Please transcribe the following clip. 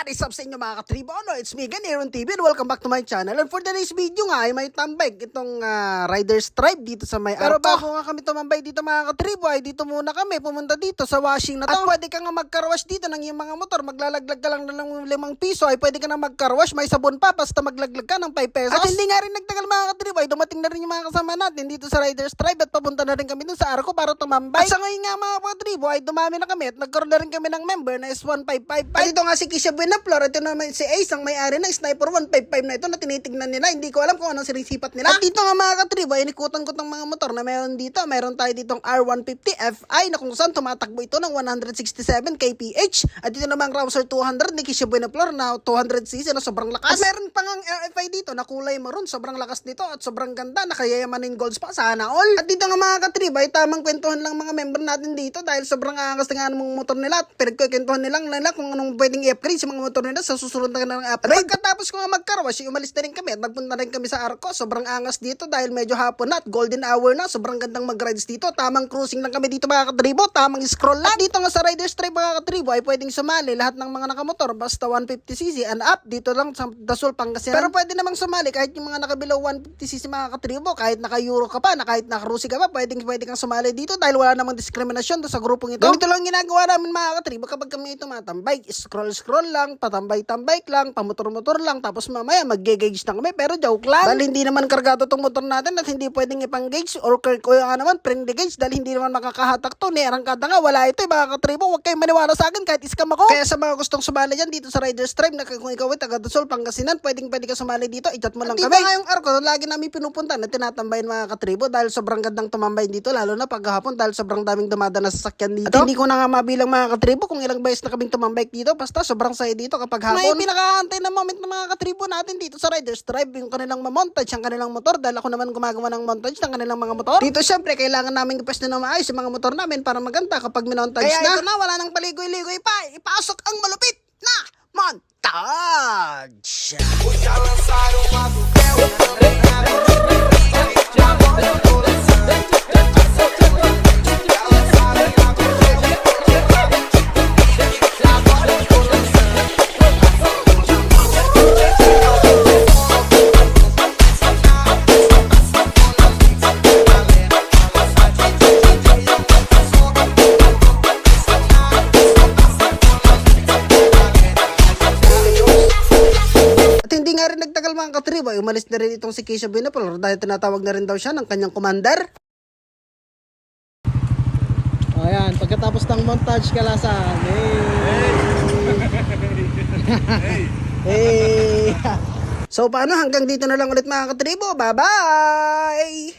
What is up sa inyo mga katribo? Ano, it's me again, Aaron TV and welcome back to my channel. And for today's video nga ay may tambay itong ah, Rider's Tribe dito sa may Pero bago nga kami tumambay dito mga katribo ay dito muna kami pumunta dito sa washing na to. At pwede ka nga magkarwash dito ng iyong mga motor. Maglalaglag ka lang ng limang piso ay pwede ka na magkarwash. May sabon pa basta maglaglag ka ng 5 pesos. At hindi nga rin nagtagal mga katribo ay dumating na rin yung mga kasama natin dito sa Rider's Tribe at papunta na rin kami dun sa Arco para tumambay. At sa ngayon nga mga katribo ay dumami na kami at nagkaroon na rin kami ng member na S1555. At ito nga si Kisha Buenaflor, ito naman si Ace, ang may-ari ng Sniper 155 na ito na tinitignan nila. Hindi ko alam kung anong sinisipat nila. At dito nga mga katribo, ay nikutan ko ng mga motor na meron dito. Meron tayo ditong R150 Fi na kung saan tumatakbo ito ng 167 kph. At dito namang Rouser 200 ni Kisha Buenaflor na 200cc na sobrang lakas. At meron pa ngang RFI dito na kulay maroon. Sobrang lakas nito at sobrang ganda. Nakayayamanin golds pa. Sana all. At dito nga mga katribo, ay tamang kwentuhan lang mga member natin dito dahil sobrang angas na nga ng motor nila. At pinagkwentuhan nilang nila kung anong pwedeng i-upgrade sa mga motor nila sa susunod na ng. At pagkatapos ko nga magkarwash, umalis na rin kami at nagpunta rin kami sa Arco. Sobrang angas dito dahil medyo hapon na at golden hour na. Sobrang gandang mag-rides dito. Tamang cruising lang kami dito mga katribo. Tamang scroll lang. At dito nga sa Riders Tribe mga katribo ay pwedeng sumali lahat ng mga nakamotor basta 150cc and up. Dito lang sa Dasol, Pangasinan. Pero pwede namang sumali kahit yung mga nakabilaw 150cc mga katribo. Kahit naka-euro ka pa, na kahit naka-rusi ka pa, pwedeng pwede kang sumali dito dahil wala namang diskriminasyon sa grupong ito. Ganito lang ginagawa namin mga katribo kapag kami tumatambay. Scroll-scroll lang, patambay-tambay lang, pamotor-motor lang, tapos mamaya mag-gauge na kami. Pero joke lang. Dahil hindi naman kargado tong motor natin at hindi pwedeng ipang-gauge or kaya nga naman, pring the gauge dahil hindi naman makakahatak to. Ni arangkada nga, wala ito eh, mga katribo. Huwag kayong maniwala sa akin kahit iskam ako. Kaya sa mga gustong sumali dyan dito sa Riders Tribe, na kung ikaw ay taga Dasol, Pangasinan, pwedeng pwede ka sumali dito. I-chat mo lang kami. Dito nga yung arko, lagi namin pinupunta na tinatambayan mga katribo dahil sobrang gandang tumambay dito, lalo na paghahapon dahil sobrang daming dumadaan na sasakyan dito. At hindi ko na nga mabilang mga katribo kung ilang beses na kaming tumambay dito. Basta sobrang saya dito kapag hapon. May pinakahantay na moment ng mga katribo natin dito sa Riders Tribe, yung kanilang mamontage, ang kanilang motor dahil ako naman gumagawa ng montage ng kanilang mga motor. Dito syempre, kailangan namin ipes na maayos yung mga motor namin para maganda kapag minontage Kaya na. ito na, wala nang paligoy-ligoy pa. Ipasok ang malupit na montage. Mga katribo, ay umalis na rin itong si Keisha Binapol dahil tinatawag na rin daw siya ng kanyang commander. O yan, pagkatapos ng montage kalasan. Hey! Hey! so paano hanggang dito na lang ulit mga katribo. Bye-bye!